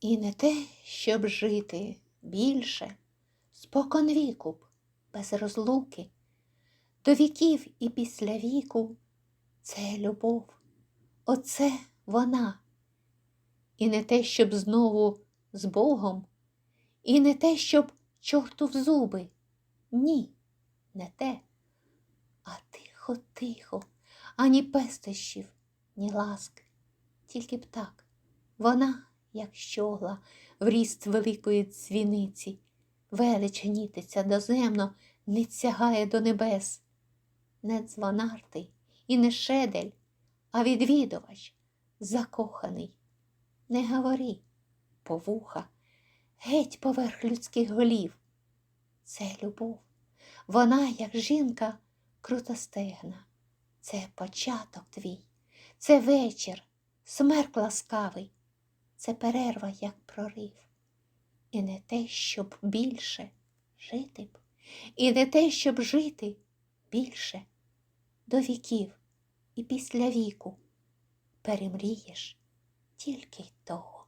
І не те, щоб жити більше, споконвіку б, без розлуки, до віків і після віку це любов, оце вона. І не те, щоб знову з Богом, і не те, щоб чорту в зуби. Ні, не те, а тихо, тихо, ані пестощів, ні ласки, тільки б так. Вона, як щогла, в ріст великої дзвіниці, велич гнітиться доземно, не сягає до небес. Не дзвонартий і не шедель, а відвідувач, закоханий. Не говори, повуха, геть поверх людських голів. Це любов, вона, як жінка, крутостегна. Це початок твій, це вечір, смерк ласкавий, це перерва, як прорив. І не те, щоб більше жити б, і не те, щоб жити більше до віків і після віку перемрієш тільки й того.